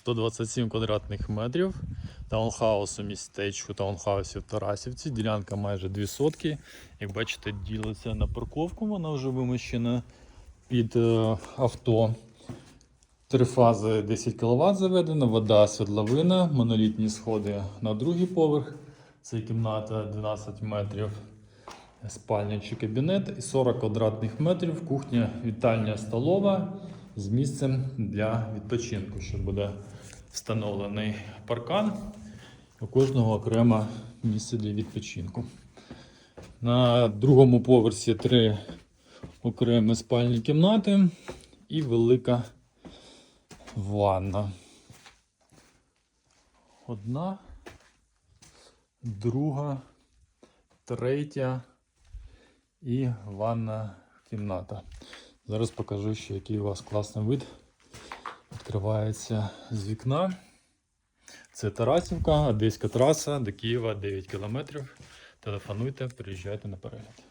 127 квадратних метрів. Таунхаус у містечку, таунхаусів в Тарасівці. Ділянка майже 2 сотки. Як бачите, ділиться на парковку. Вона вже вимощена під е, авто. Три фази 10 кВт заведено, вода, світловина, монолітні сходи на другий поверх. Це кімната 12 метрів, спальня чи кабінет і 40 квадратних метрів, кухня, вітальня, столова з місцем для відпочинку, що буде встановлений паркан. У кожного окремо місце для відпочинку. На другому поверсі три окремі спальні кімнати і велика ванна. Одна, друга, третя і ванна кімната. Зараз покажу ще, який у вас класний вид. Відкривається з вікна. Це Тарасівка, Одеська траса до Києва 9 км. Телефонуйте, приїжджайте на перегляд.